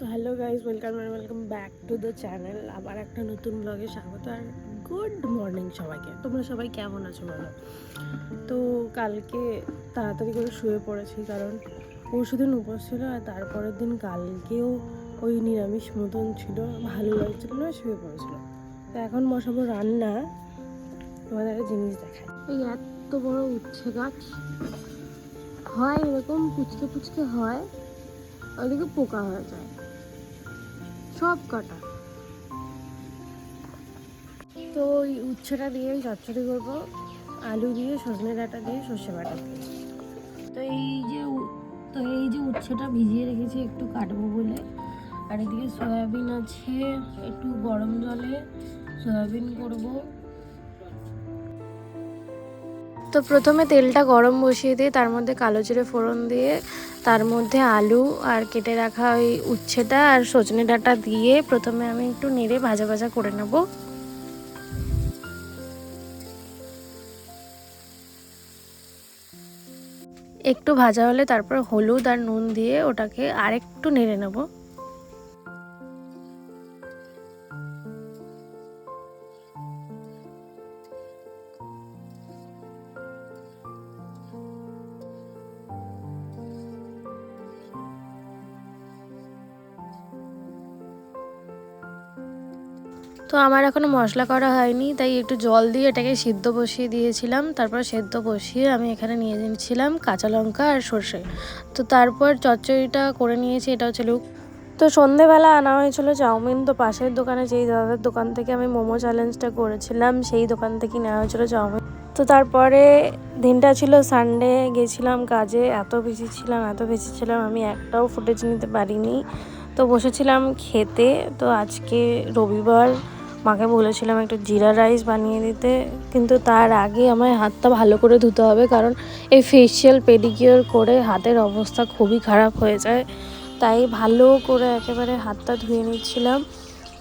তো hello guys welcome and welcome back to the channel আবার একটা নতুন ব্লগে স্বাগত আর গুড মর্নিং সবাইকে। তোমরা সবাই কেমন আছো বলো? তো কালকে তাড়াতাড়ি করে শুয়ে পড়েছি কারণ পরশু দিন উপোস ছিল আর তারপরের দিন কালকেও ওই নিরামিষ মতন ছিল, ভালো লাগছিল না, শুয়ে পড়েছিল। তো এখন বসাবো রান্না। তোমাদের একটা জিনিস দেখায় এই এত বড় উচ্ছে গাছ। হয় এরকম, পুচকে পুচকে হয়, ওইদিকে পোকা হয়ে যায়। সব কাটা। তো ওই উচ্ছেটা দিয়ে চচ্চড়ি করব, আলু দিয়ে, সজনে ডাঁটা দিয়ে, সর্ষে বাটা তো এই যে তো এই যে উচ্ছেটা ভিজিয়ে রেখেছি একটু কাটবো বলে। আর এদিকে সয়াবিন আছে, একটু গরম জলে সয়াবিন করব। তো প্রথমে তেলটা গরম বসিয়ে দিয়ে তার মধ্যে কালো জিরে ফোড়ন দিয়ে তার মধ্যে আলু আর কেটে রাখা ওই উচ্ছেটা আর সজনে ডাঁটা দিয়ে প্রথমে আমি একটু নেড়ে ভাজা ভাজা করে নেব। একটু ভাজা হলে তারপর হলুদ আর নুন দিয়ে ওটাকে আরেকটু নেড়ে নেব। তো আমার এখনও মশলা করা হয়নি, তাই একটু জল দিয়ে এটাকে সিদ্ধ বসিয়ে দিয়েছিলাম। তারপর সেদ্ধ বসিয়ে আমি এখানে নিয়ে নিয়েছিলাম কাঁচা লঙ্কা আর সর্ষে। তো তারপর চচ্চড়িটা করে নিয়েছি, এটা হচ্ছে লুক। তো সন্ধেবেলা আনা হয়েছিল চাউমিন, তো পাশের দোকানে যেই দাদার দোকান থেকে আমি মোমো চ্যালেঞ্জটা করেছিলাম, সেই দোকান থেকে নেওয়া হয়েছিল চাউমিন। তো তারপরে দিনটা ছিল সানডে গেছিলাম কাজে, এত বেশি ছিলাম, এত বেশি ছিলাম, আমি একটাও ফুটেজ নিতে পারিনি। তো বসেছিলাম খেতে, তো আজকে রবিবার মাকে বলেছিলাম একটু জিরা রাইস বানিয়ে দিতে, কিন্তু তার আগে আমায় হাতটা ভালো করে ধুতে হবে, কারণ এই ফেসিয়াল পেডিকিওর করে হাতের অবস্থা খুবই খারাপ হয়ে যায়। তাই ভালো করে একেবারে হাতটা ধুয়ে নিচ্ছিলাম।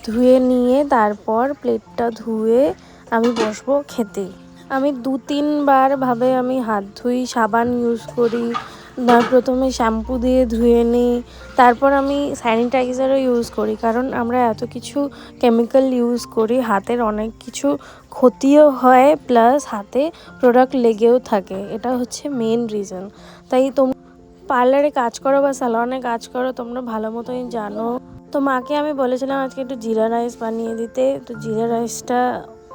ধুয়ে নিয়ে তারপর প্লেটটা ধুয়ে আমি বসবো খেতে। আমি দু তিনবার ভাবে আমি হাত ধুই, সাবান ইউজ করি প্রথমে শ্যাম্পু দিয়ে ধুয়ে নিই, তারপর আমি স্যানিটাইজারও ইউজ করি, কারণ আমরা এত কিছু কেমিক্যাল ইউজ করি, হাতের অনেক কিছু ক্ষতিও হয় প্লাস হাতে প্রোডাক্ট লেগেও থাকে, এটা হচ্ছে মেন রিজন তাই তোম পার্লারে কাজ করো বা স্যালনে কাজ করো, তোমরা ভালো মতোই জানো। তো মাকে আমি বলেছিলাম আজকে একটু জিরা রাইস বানিয়ে দিতে, তো জিরা রাইসটা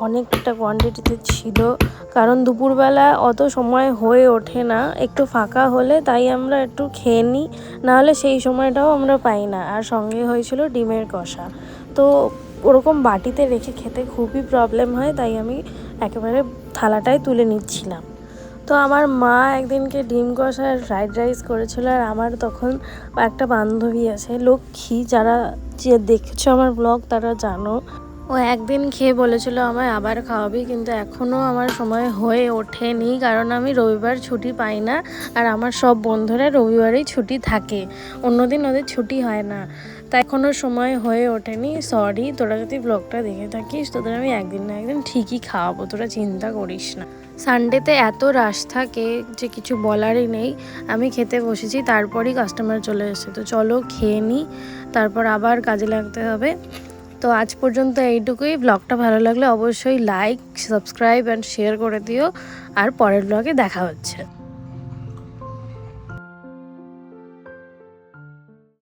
অনেকটা কোয়ান্টিটিতে ছিল। কারণ দুপুরবেলা অত সময় হয়ে ওঠে না। একটু ফাঁকা হলে তাই আমরা একটু খেয়ে নিই। নাহলে সেই সময়টাও আমরা পাই না। আর সঙ্গে হয়েছিল ডিমের কষা। তো ওরকম বাটিতে রেখে খেতে খুবই প্রবলেম হয়, তাই আমি একেবারে থালাটাই তুলে নিচ্ছিলাম। তো আমার মা একদিনকে ডিম কষা আর ফ্রাইড রাইস করেছিল আর আমার তখন একটা বান্ধবী আছে, লক্ষ্মী। যারা যে দেখেছ আমার ব্লগ তারা জানো। ও একদিন খেয়ে বলেছিল আমায় আবার খাওয়াবি, কিন্তু এখনও আমার সময় হয়ে ওঠেনি, কারণ আমি রবিবার ছুটি পাই না আর আমার সব বন্ধুরা রবিবারেই ছুটি থাকে। অন্যদিন ওদের ছুটি হয় না। তাই এখনও সময় হয়ে ওঠেনি। সরি তোরা যদি ব্লগটা দেখে থাকিস, তোদের আমি একদিন না একদিন ঠিকই খাওয়াবো, তোরা চিন্তা করিস না। সানডেতে এত রাশ থাকে যে কিছু বলারই নেই। আমি খেতে বসেছি, তারপরই কাস্টমার চলে এসেছে। তো চলো খেয়ে নিই তারপর আবার কাজে লাগতে হবে। তো আজ পর্যন্ত এইটুকুই। ব্লগটা ভালো লাগলে অবশ্যই লাইক সাবস্ক্রাইব অ্যান্ড শেয়ার করে দিও। আর পরের ব্লগে দেখা হচ্ছে।